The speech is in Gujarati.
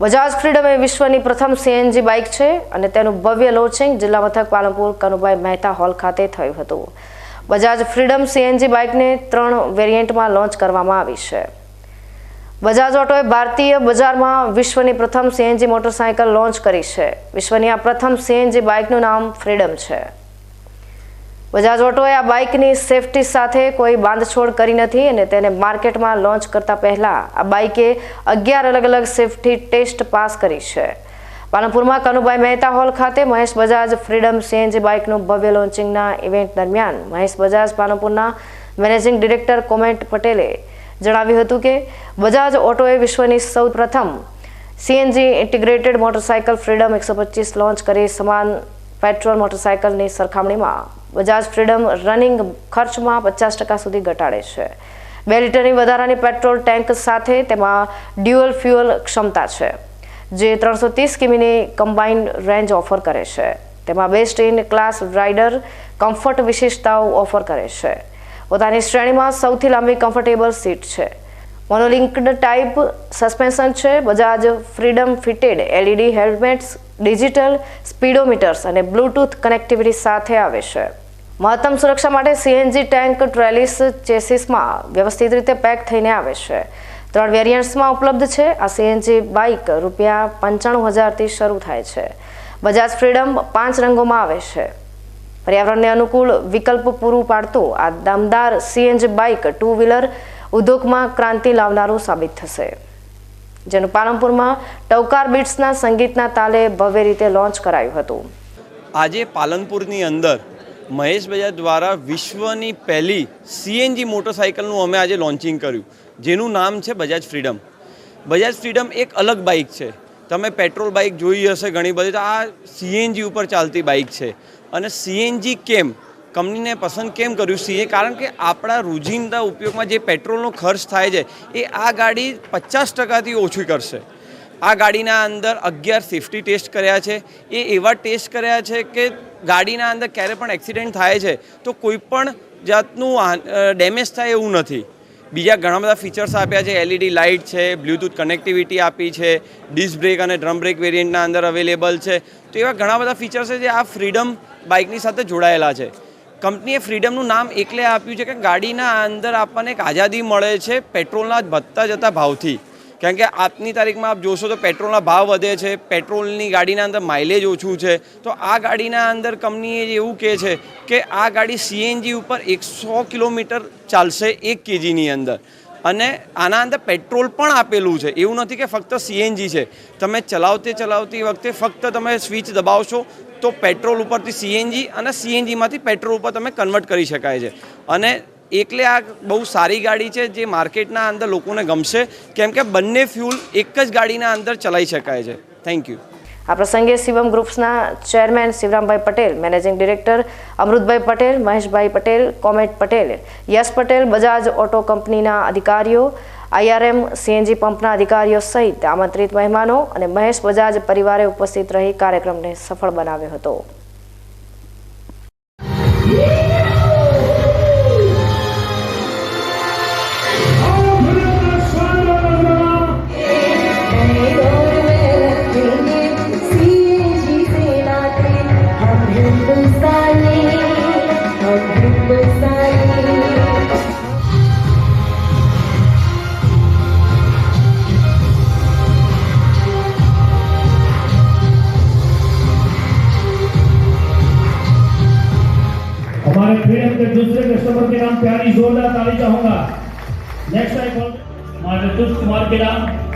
બજાજ ફ્રીડમ એ વિશ્વની પ્રથમ સીએનજી બાઇક છે અને તેનું ભવ્ય લોન્ચિંગ જિલ્લા મથક પાલનપુર કનુભાઈ મહેતા હોલ ખાતે થયું હતું. બજાજ ફ્રીડમ સીએનજી બાઇકને ત્રણ વેરિયન્ટમાં લોન્ચ કરવામાં આવી છે. બજાજ ઓટોએ ભારતીય બજારમાં વિશ્વની પ્રથમ સીએનજી મોટરસાયકલ લોન્ચ કરી છે. વિશ્વની આ પ્રથમ સીએનજી બાઇકનું નામ ફ્રીડમ છે. બજાજ ઓટોએ આ બાઇકની સેફટી સાથે કોઈ બાંધછોડ કરી નથી અને તેને માર્કેટમાં લોન્ચ કરતા પહેલા આ બાઇકે અગિયાર અલગ અલગ સેફટી ટેસ્ટ પાસ કરી છે. પાલનપુરમાં કનુભાઈ મહેતા હોલ ખાતે મહેશ બજાજ ફ્રીડમ સીએનજી બાઇકનું ભવ્ય લોન્ચિંગના ઇવેન્ટ દરમિયાન મહેશ બજાજ પાલનપુરના મેનેજિંગ ડિરેક્ટર કોમેન્ટ પટેલે જણાવ્યું હતું કે બજાજ ઓટોએ વિશ્વની સૌ પ્રથમ સીએનજી ઇન્ટિગ્રેટેડ મોટરસાયકલ ફ્રીડમ એકસો લોન્ચ કરી સમાન પેટ્રોલ મોટરસાયકલની સરખામણીમાં બજાજ ફ્રીડમ રનિંગ ખર્ચમાં પચાસ ટકા સુધી ઘટાડે છે. બે લીટરની વધારાની પેટ્રોલ ટેન્ક સાથે તેમાં ડ્યુઅલ ફ્યુઅલ ક્ષમતા છે, જે ત્રણસો ત્રીસ કિમીની કમ્બાઇન્ડ રેન્જ ઓફર કરે છે. તેમાં best in class rider comfort વિશેષતાઓ ઓફર કરે છે. પોતાની શ્રેણીમાં સૌથી લાંબી કમ્ફર્ટેબલ સીટ છે. મોનોલિંક્ડ ટાઈપ સસ્પેન્શન છે, Bajaj Freedom fitted LED helmets digital speedometers અને બ્લૂટૂથ કનેક્ટિવિટી સાથે આવે છે. મહત્તમ સુરક્ષા માટે સીએનજી ટેન્ક ટ્રેલિસ ચેસિસમાં વ્યવસ્થિત રીતે પેક થઈને આવે છે. ત્રણ વેરિયન્ટ્સમાં ઉપલબ્ધ છે. આ સીએનજી બાઇક રૂપિયા પંચાણું હજારથી શરૂ થાય છે. બજાજ ફ્રીડમ પાંચ રંગોમાં આવે છે. પર્યાવરણને અનુકૂળ વિકલ્પ પૂરું પાડતું આ દમદાર સીએનજી બાઇક ટુ વ્હીલર ઉદ્યોગમાં ક્રાંતિ લાવનારું સાબિત થશે. જેનું પાલનપુરમાં ટવકાર બીટ્સના સંગીતના તાલે ભવ્ય રીતે લોન્ચ કરાયું હતું. આજે પાલનપુરની અંદર મહેશ બજાજ દ્વારા વિશ્વની પહેલી સીએનજી મોટરસાઇકલનું અમે આજે લોન્ચિંગ કર્યું, જેનું નામ છે બજાજ ફ્રીડમ. બજાજ ફ્રીડમ એક અલગ બાઇક છે. તમે પેટ્રોલ બાઇક જોઈ હશે ઘણી બધી, તો આ સીએનજી ઉપર ચાલતી બાઇક છે. અને સીએનજી કેમ કંપનીને પસંદ કેમ કર્યું સીએ કારણ કે આપણા રોજિંદા ઉપયોગમાં જે પેટ્રોલનો ખર્ચ થાય છે, એ આ ગાડી પચાસ ટકાથી ઓછી કરશે. આ ગાડીના અંદર અગિયાર સેફટી ટેસ્ટ કર્યા છે. એ એવા ટેસ્ટ કર્યા છે કે ગાડીના અંદર ક્યારે પણ એક્સિડન્ટ થાય છે, તો કોઈ પણ જાતનું ડેમેજ થાય એવું નથી. બીજા ઘણા બધા ફીચર્સ આપ્યા છે. એલઈડી લાઇટ છે બ્લૂટૂથ કનેક્ટિવિટી આપી છે ડિસ્ક બ્રેક અને ડ્રમ બ્રેક વેરિયન્ટના અંદર અવેલેબલ છે. તો એવા ઘણા બધા ફીચર્સ છે જે આ ફ્રીડમ બાઇકની સાથે જોડાયેલા છે. કંપનીએ ફ્રીડમનું નામ એકલે આપ્યું છે કે ગાડીના અંદર આપણને એક આઝાદી મળે છે, પેટ્રોલના વધતા જતા ભાવથી. કારણ કે આજની તારીખમાં આપ જોશો તો પેટ્રોલના ભાવ વધે છે, પેટ્રોલની ગાડીના અંદર માઇલેજ ઓછું છે. તો આ ગાડીના અંદર કંપનીએ એવું કહે છે કે આ ગાડી સીએનજી ઉપર એકસો કિલોમીટર ચાલશે એક કેજીની અંદર. અને આના અંદર પેટ્રોલ પણ આપેલું છે. એવું નથી કે ફક્ત સીએનજી છે. તમે ચલાવતી ચલાવતી વખતે ફક્ત તમે સ્વિચ દબાવશો તો પેટ્રોલ ઉપરથી સીએનજી અને સીએનજીમાંથી પેટ્રોલ ઉપર તમે કન્વર્ટ કરી શકાય છે. અને એકલે આ બહુ સારી ગાડી છે જે માર્કેટના અંદર લોકોને ગમશે, કેમ કે બંને ફ્યુલ એક જ ગાડીના અંદર ચલાવી શકાય છે. થેન્ક યુ આ પ્રસંગે Shivam ગ્રુપ્સના chairman Shivrambhai Patel, managing director Amrutbhai Patel, Maheshbhai Patel, comet Patel, Yash Patel, Bajaj auto કંપનીના અધિકારીઓ આઈઆરએમ, સીએનજી પંપના અધિકારીઓ સહિત આમંત્રિત મહેમાનો અને મહેશ બજાજ પરિવારે ઉપસ્થિત રહી કાર્યક્રમને સફળ બનાવ્યો હતો. हमारे फ्रीडम के दूसरे कस्टमर के नाम प्यारी जोरदार ताली चाहूंगा नेक्स्ट आई कॉल हमारे तुष कुमार के नाम